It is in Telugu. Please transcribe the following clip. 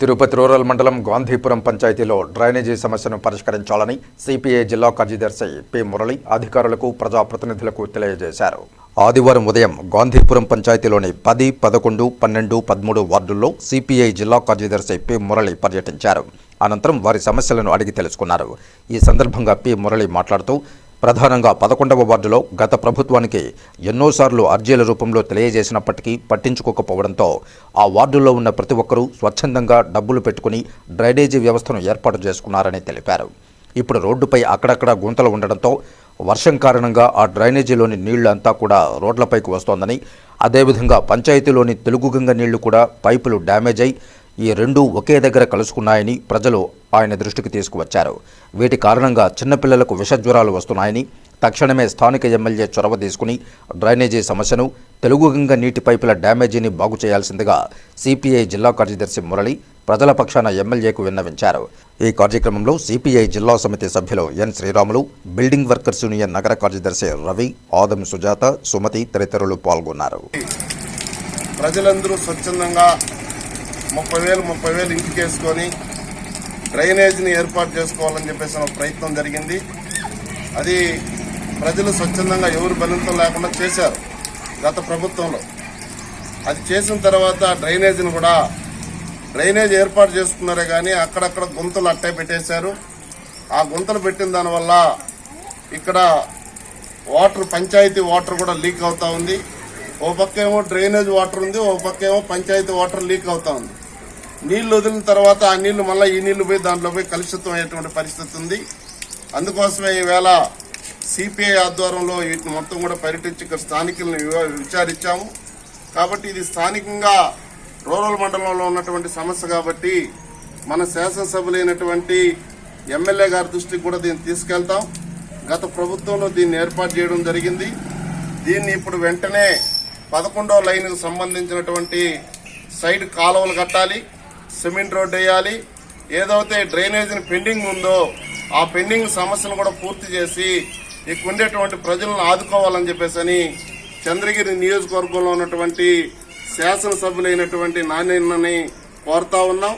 తిరుపతి రూరల్ మండలం గాంధీపురం పంచాయతీలో డ్రైనేజీ సమస్యను పరిష్కరించాలని సిపిఐ జిల్లా కార్యదర్శి పి మురళి అధికారులకు ప్రజాప్రతినిధులకు తెలియజేశారు. ఆదివారం ఉదయం గాంధీపురం పంచాయతీలోని పది పదకొండు పన్నెండు పదమూడు వార్డుల్లో సిపిఐ జిల్లా కార్యదర్శి పి మురళి పర్యటించారు. అనంతరం వారి సమస్యలను అడిగి తెలుసుకున్నారు. ఈ సందర్భంగా పి మురళి మాట్లాడుతూ ప్రధానంగా పదకొండవ వార్డులో గత ప్రభుత్వానికి ఎన్నోసార్లు అర్జీల రూపంలో తెలియజేసినప్పటికీ పట్టించుకోకపోవడంతో ఆ వార్డులో ఉన్న ప్రతి ఒక్కరూ స్వచ్ఛందంగా డబ్బులు పెట్టుకుని డ్రైనేజీ వ్యవస్థను ఏర్పాటు చేసుకున్నారని తెలిపారు. ఇప్పుడు రోడ్డుపై అక్కడక్కడ గుంతలు ఉండడంతో వర్షం కారణంగా ఆ డ్రైనేజీలోని నీళ్ళు అంతా కూడా రోడ్లపైకి వస్తోందని అదేవిధంగా పంచాయతీలోని తెలుగు గంగ నీళ్ళు కూడా పైపులు డ్యామేజ్ అయి ఈ రెండూ ఒకే దగ్గర కలుసుకున్నాయని ప్రజలు ఆయన దృష్టికి తీసుకువచ్చారు. వీటి కారణంగా చిన్నపిల్లలకు విషజ్వరాలు వస్తున్నాయని తక్షణమే స్థానిక ఎమ్మెల్యే చొరవ తీసుకుని డ్రైనేజీ సమస్యను తెలుగు గంగ నీటి పైపుల డ్యామేజీని బాగు చేయాల్సిందిగా సిపిఐ జిల్లా కార్యదర్శి మురళి ప్రజల పక్షాన ఎమ్మెల్యేకు విన్నవించారు. ఈ కార్యక్రమంలో సిపిఐ జిల్లా సమితి సభ్యులు N Sriramulu building workers union నగర కార్యదర్శి రవి ఆదం సుజాత సుమతి తదితరులు పాల్గొన్నారు. ప్రజలందరూ స్వచ్ఛందంగా ముప్పై వేలు ముప్పై వేలు ఇంటికేసుకొని డ్రైనేజీని ఏర్పాటు చేసుకోవాలని చెప్పేసి ఒక ప్రయత్నం జరిగింది. అది ప్రజలు స్వచ్ఛందంగా ఎవరు బలితం లేకుండా చేశారు గత ప్రభుత్వంలో. అది చేసిన తర్వాత డ్రైనేజీని కూడా డ్రైనేజ్ ఏర్పాటు చేసుకున్నారే కానీ అక్కడక్కడ గుంతలు అట్టే పెట్టేశారు. ఆ గుంతలు పెట్టిన దానివల్ల ఇక్కడ వాటర్ పంచాయతీ వాటర్ కూడా లీక్ అవుతా ఉంది. ఓ పక్క ఏమో డ్రైనేజ్ వాటర్ ఉంది ఓ పక్క ఏమో పంచాయతీ వాటర్ లీక్ అవుతా ఉంది. నీళ్ళు వదిలిన తర్వాత ఆ నీళ్ళు మళ్ళీ ఈ నీళ్ళు పోయి దాంట్లో పోయి కలుషితం అయ్యేటువంటి పరిస్థితి ఉంది. అందుకోసమే ఈవేళ సిపిఐ ఆధ్వర్యంలో వీటిని మొత్తం కూడా పర్యటించి ఇక్కడ స్థానికులను విచారించాము. కాబట్టి ఇది స్థానికంగా రూరల్ మండలంలో ఉన్నటువంటి సమస్య కాబట్టి మన శాసనసభలైనటువంటి ఎమ్మెల్యే గారి దృష్టికి కూడా దీన్ని తీసుకెళ్తాం. గత ప్రభుత్వంలో దీన్ని ఏర్పాటు చేయడం జరిగింది. దీన్ని ఇప్పుడు వెంటనే పదకొండో లైన్కు సంబంధించినటువంటి సైడ్ కాలువలు కట్టాలి. సిమెంట్ రోడ్డు వేయాలి. ఏదైతే డ్రైనేజీని పెండింగ్ ఉందో ఆ పెండింగ్ సమస్యను కూడా పూర్తి చేసి ఇక్కడ ఉండేటువంటి ప్రజలను ఆదుకోవాలని చెప్పేసి అని చంద్రగిరి నియోజకవర్గంలో ఉన్నటువంటి శాసనసభ్యులైనటువంటి నాణ్యని కోరుతా ఉన్నాం.